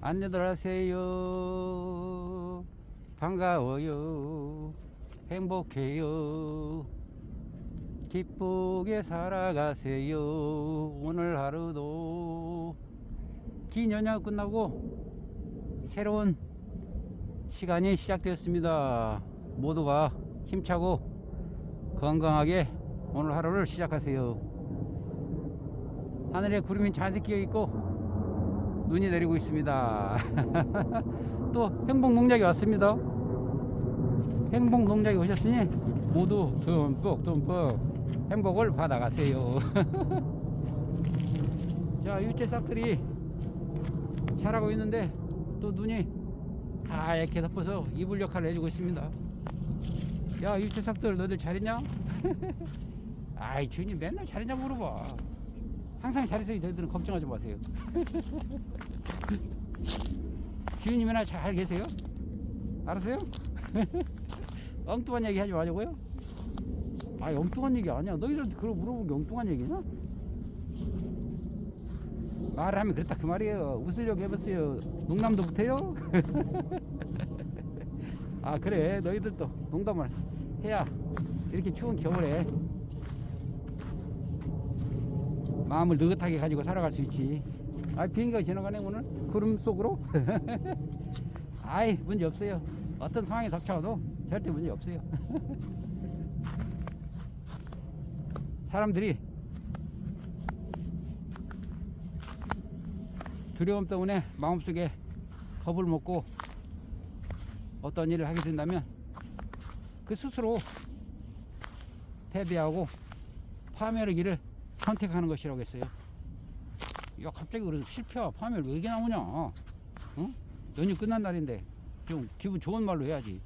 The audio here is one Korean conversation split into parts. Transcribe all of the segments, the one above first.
안녕들 하세요. 반가워요. 행복해요. 기쁘게 살아가세요. 오늘 하루도 긴 연휴 끝나고 새로운 시간이 시작되었습니다. 모두가 힘차고 건강하게 오늘 하루를 시작하세요. 하늘에 구름이 잔뜩 끼어 있고 눈이 내리고 있습니다. 또 행복 농작이 왔습니다. 행복 농작이 오셨으니 모두 듬뿍 듬뿍 행복을 받아가세요. 자, 유채 싹들이 자라고 있는데 또 눈이 하얗게 덮어서 이불 역할을 해주고 있습니다. 야, 유채 싹들 너들 잘했냐? 아이, 주인님 맨날 잘했냐고 물어봐. 항상 잘했어요. 저희들은 걱정하지 마세요. 주인님이나 잘 계세요? 알았어요? 엉뚱한 얘기 하지 마자고요? 아, 엉뚱한 얘기 아니야. 너희들한테 그런 물어본 게 엉뚱한 얘기냐? 말을 하면 그렇다 그 말이에요. 웃으려고 해봤어요. 농담도 못해요? 아, 그래. 너희들도 농담을 해야 이렇게 추운 겨울에 마음을 느긋하게 가지고 살아갈 수 있지. 아, 비행기가 지나가네, 오늘? 구름 속으로? 아이, 문제 없어요. 어떤 상황이 닥쳐도 절대 문제 없어요. 사람들이 두려움 때문에 마음속에 겁을 먹고 어떤 일을 하게 된다면 그 스스로 패배하고 파멸의 길을 선택하는 것이라고 했어요. 야, 갑자기 그래 실패야. 파멸 왜 이게 나오냐? 어? 연휴 끝난 날인데 좀 기분 좋은 말로 해야지.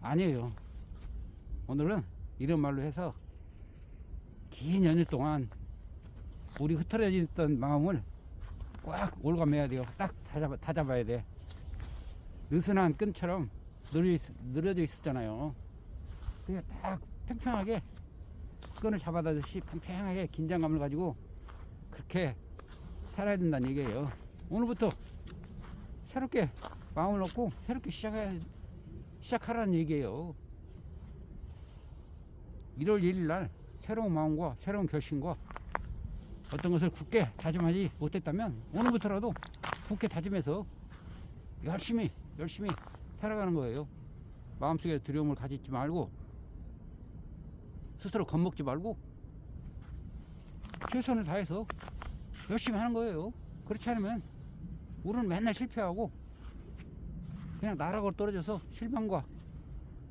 아니에요. 오늘은 이런 말로 해서 긴 연휴 동안 우리 흐트러졌던 마음을 꽉 올가매야 돼요. 딱 다잡아, 다잡아야 돼. 느슨한 끈처럼 늘어, 있, 늘어져 있었잖아요. 그게 딱 평평하게 끈을 잡아다듯이 평평하게 긴장감을 가지고 그렇게 살아야 된다는 얘기예요. 오늘부터 새롭게 마음을 먹고 새롭게 시작해, 시작하라는 얘기예요. 1월 1일 날 새로운 마음과 새로운 결심과 어떤 것을 굳게 다짐하지 못했다면 오늘부터라도 굳게 다짐해서 열심히 열심히 살아가는 거예요. 마음속에 두려움을 가지지 말고 스스로 겁먹지 말고 최선을 다해서 열심히 하는 거예요. 그렇지 않으면 우리는 맨날 실패하고 그냥 나락으로 떨어져서 실망과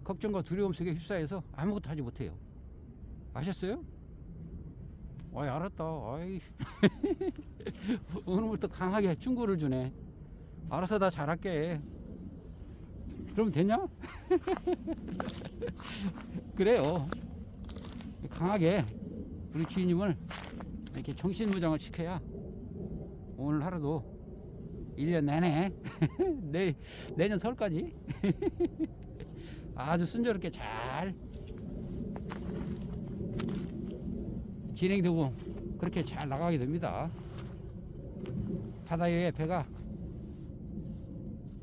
걱정과 두려움 속에 휩싸여서 아무것도 하지 못해요. 아셨어요? 아이 알았다. 아이 오늘부터 강하게 충고를 주네. 알아서 다 잘할게. 그럼 되냐? 그래요. 강하게 우리 주인님을 이렇게 정신무장을 시켜야 오늘 하루도 1년 내내 내, 내년 설까지 아주 순조롭게 잘 진행되고 그렇게 잘 나가게 됩니다. 바다에 배가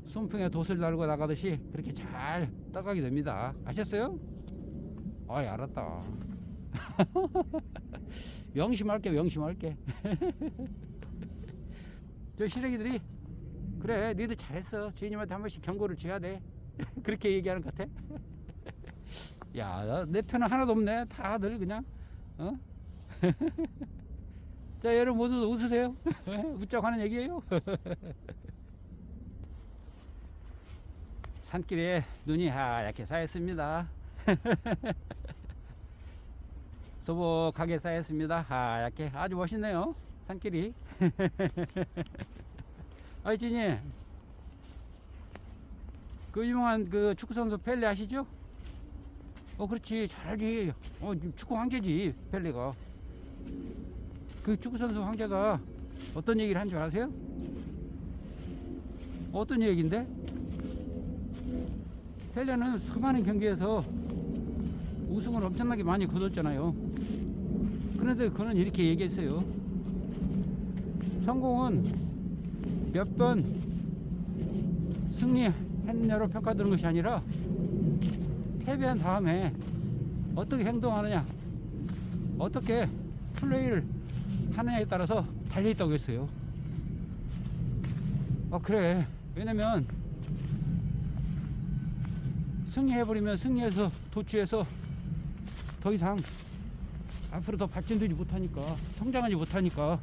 순풍에 돛을 달고 나가듯이 그렇게 잘 떠가게 됩니다. 아셨어요? 아이 알았다. 명심할게 명심할게. 저 시래기들이 그래 니들 잘했어. 주인님한테 한 번씩 경고를 줘야 돼. 그렇게 얘기하는 것 같아. 야내 편은 하나도 없네. 다들 그냥 어? 자 여러분 모두 웃으세요. 웃자고 하는 얘기예요. 산길에 눈이 하얗게 쌓였습니다 소복하게 쌓였습니다 하얗게 아주 멋있네요 산길이 아이 진이 그 유명한 그 축구 선수 펠레 아시죠? 어 그렇지 잘 알지 어 축구 황제지 펠레가 그 축구 선수 황제가 어떤 얘기를 한 줄 아세요? 어떤 얘기인데? 펠레는 수많은 경기에서 우승을 엄청나게 많이 거뒀잖아요. 그런데 그는 이렇게 얘기했어요. 성공은 몇 번 승리했느냐로 평가되는 것이 아니라 패배한 다음에 어떻게 행동하느냐 어떻게 플레이를 하느냐에 따라서 달려있다고 했어요 아 그래 왜냐면 승리해버리면 승리해서 도취해서 더 이상 앞으로 더 발전되지 못하니까 성장하지 못하니까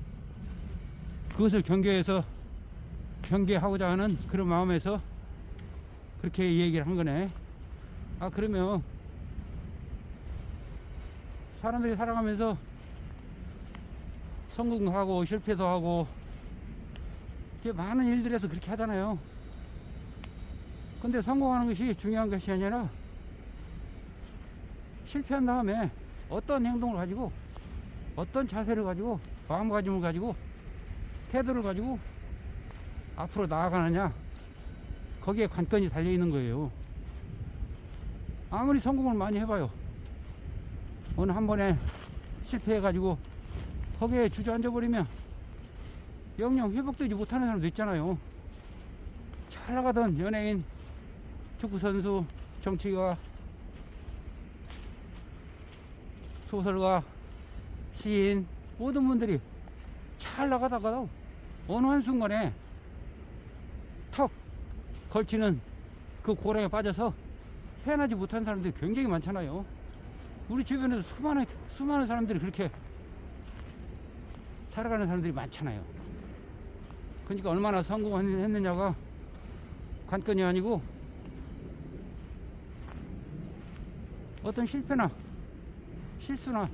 그것을 경계해서 경계하고자 하는 그런 마음에서 그렇게 얘기를 한 거네. 아 그러면 사람들이 살아가면서 성공도 하고 실패도 하고 많은 일들에서 그렇게 하잖아요. 근데 성공하는 것이 중요한 것이 아니라 실패한 다음에 어떤 행동을 가지고 어떤 자세를 가지고 마음가짐을 가지고 태도를 가지고 앞으로 나아가느냐 거기에 관건이 달려 있는 거예요. 아무리 성공을 많이 해봐요. 어느 한 번에 실패해 가지고 거기에 주저앉아 버리면 영영 회복되지 못하는 사람도 있잖아요. 잘 나가던 연예인 축구선수 정치가 소설가, 시인, 모든 분들이 잘 나가다가 어느 한순간에 턱 걸치는 그 고랑에 빠져서 헤어나지 못한 사람들이 굉장히 많잖아요. 우리 주변에서 수많은, 수많은 사람들이 그렇게 살아가는 사람들이 많잖아요. 그러니까 얼마나 성공했느냐가 관건이 아니고 어떤 실패나 실수나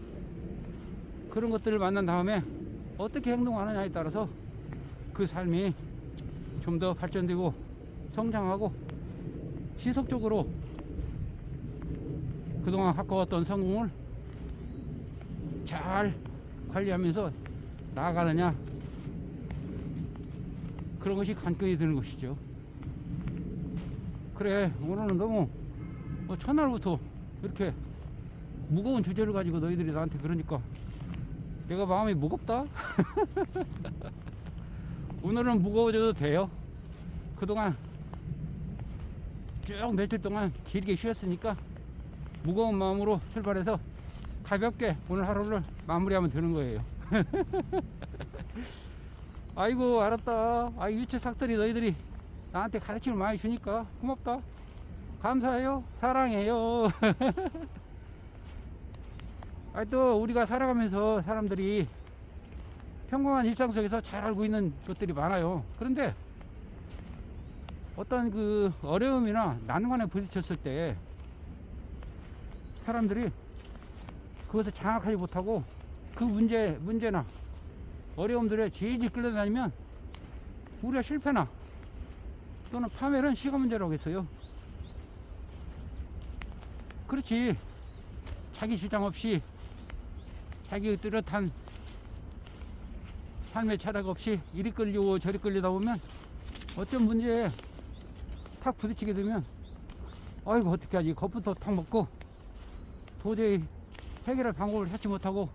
그런 것들을 만난 다음에 어떻게 행동하느냐에 따라서 그 삶이 좀 더 발전되고 성장하고 지속적으로 그동안 가까웠던 성공을 잘 관리하면서 나아가느냐 그런 것이 관건이 되는 것이죠. 그래 오늘은 너무 뭐 첫날부터 이렇게 무거운 주제를 가지고 너희들이 나한테 그러니까 내가 마음이 무겁다? 오늘은 무거워져도 돼요. 그동안 쭉 며칠 동안 길게 쉬었으니까 무거운 마음으로 출발해서 가볍게 오늘 하루를 마무리하면 되는 거예요. 아이고 알았다. 아 유채 삭들이 너희들이 나한테 가르침을 많이 주니까 고맙다. 감사해요. 사랑해요. 아, 또 우리가 살아가면서 사람들이 평범한 일상 속에서 잘 알고 있는 것들이 많아요. 그런데 어떤 그 어려움이나 난관에 부딪혔을 때 사람들이 그것을 장악하지 못하고 그 문제, 문제나 어려움들에 질질 끌려다니면 우리가 실패나 또는 파멸은 시간 문제라고 했어요. 그렇지. 자기 주장 없이 자기 뚜렷한 삶의 철학 없이 이리 끌리고 저리 끌리다 보면 어떤 문제에 탁 부딪히게 되면 아이고 어떻게 하지? 겁부터 탁 먹고 도저히 해결할 방법을 찾지 못하고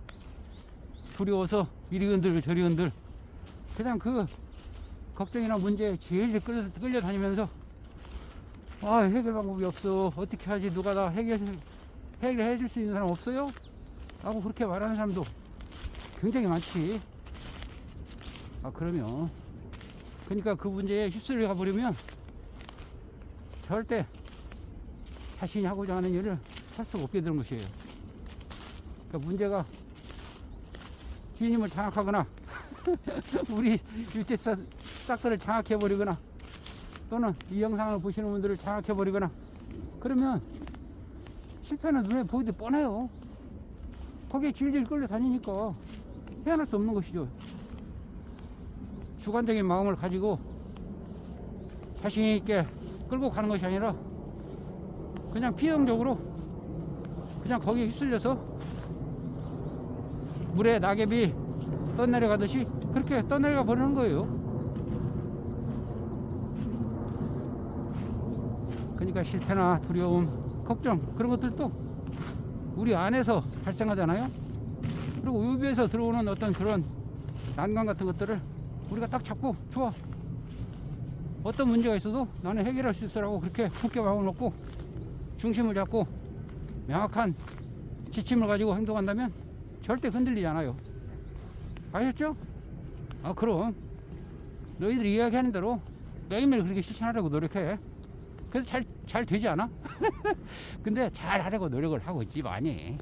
두려워서 이리 흔들 저리 흔들 그냥 그 걱정이나 문제에 제일 끌려, 끌려다니면서 아 해결 방법이 없어. 어떻게 하지? 누가 다 해결 해결해 줄 수 있는 사람 없어요? 라고 그렇게 말하는 사람도 굉장히 많지. 아 그러면. 그러니까 그 문제에 휩쓸려 가버리면 절대 자신이 하고자 하는 일을 할 수가 없게 되는 것이에요. 그러니까 문제가 주인님을 장악하거나 우리 싹- 싹들을 장악해버리거나 또는 이 영상을 보시는 분들을 장악해버리거나 그러면 실패는 눈에 보이듯 뻔해요. 거기에 질질 끌려 다니니까 헤어날 수 없는 것이죠. 주관적인 마음을 가지고 자신 있게 끌고 가는 것이 아니라 그냥 피용적으로 그냥 거기에 휩쓸려서 물에 낙엽이 떠내려가듯이 그렇게 떠내려가 버리는 거예요. 그러니까 실패나 두려움, 걱정 그런 것들도 우리 안에서 발생하잖아요. 그리고 외부에서 들어오는 어떤 그런 난관 같은 것들을 우리가 딱 잡고 좋아. 어떤 문제가 있어도 나는 해결할 수 있으라고 그렇게 굳게 마음을 먹고 중심을 잡고 명확한 지침을 가지고 행동한다면 절대 흔들리지 않아요. 아셨죠? 아, 그럼. 너희들이 이야기하는 대로 매일매일 그렇게 실천하려고 노력해. 그래서 잘, 잘 되지 않아? 근데 잘 하려고 노력을 하고 있지, 많이.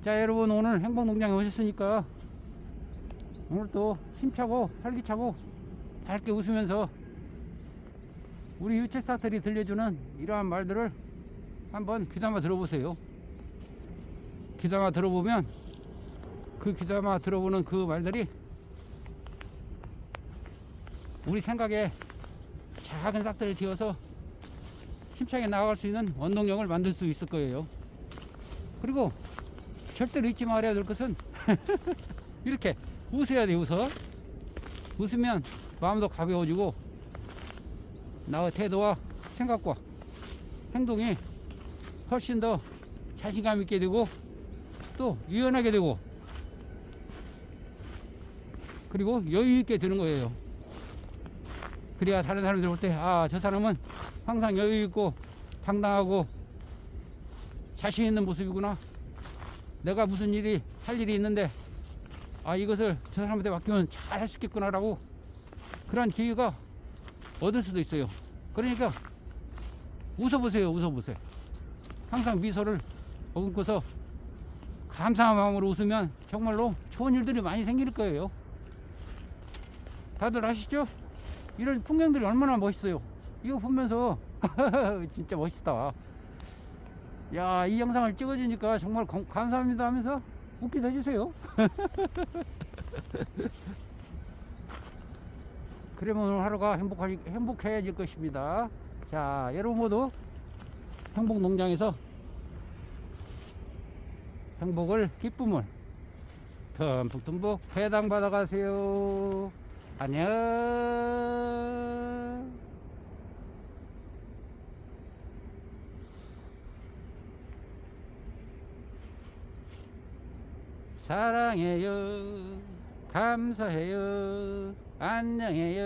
자, 여러분, 오늘 행복농장에 오셨으니까 오늘 또 힘차고 활기차고 밝게 웃으면서 우리 유채싹들이 들려주는 이러한 말들을 한번 귀담아 들어보세요. 귀담아 들어보면 그 귀담아 들어보는 그 말들이 우리 생각에 작은 싹들을 틔워서 힘차게 나아갈 수 있는 원동력을 만들 수 있을 거예요. 그리고 절대로 잊지 말아야 될 것은 이렇게 웃어야 돼 웃어. 웃으면 마음도 가벼워지고 나의 태도와 생각과 행동이 훨씬 더 자신감 있게 되고 또 유연하게 되고 그리고 여유 있게 되는 거예요. 그래야 다른 사람들 볼 때 아 저 사람은 항상 여유 있고 당당하고 자신 있는 모습이구나. 내가 무슨 일이 할 일이 있는데 아 이것을 저 사람한테 맡기면 잘 할 수 있겠구나라고 그런 기회가 얻을 수도 있어요. 그러니까 웃어보세요, 웃어보세요. 항상 미소를 머금고서 감사한 마음으로 웃으면 정말로 좋은 일들이 많이 생길 거예요. 다들 아시죠? 이런 풍경들이 얼마나 멋있어요. 이거 보면서 진짜 멋있다. 야, 이 영상을 찍어주니까 정말 감- 감사합니다 하면서 웃기도 해주세요. 그러면 오늘 하루가 행복하, 행복해질 것입니다. 자, 여러분 모두 행복 농장에서 행복을, 기쁨을 듬뿍듬뿍 배당 받아가세요. 안녕. 사랑해요. 감사해요. 안녕해요.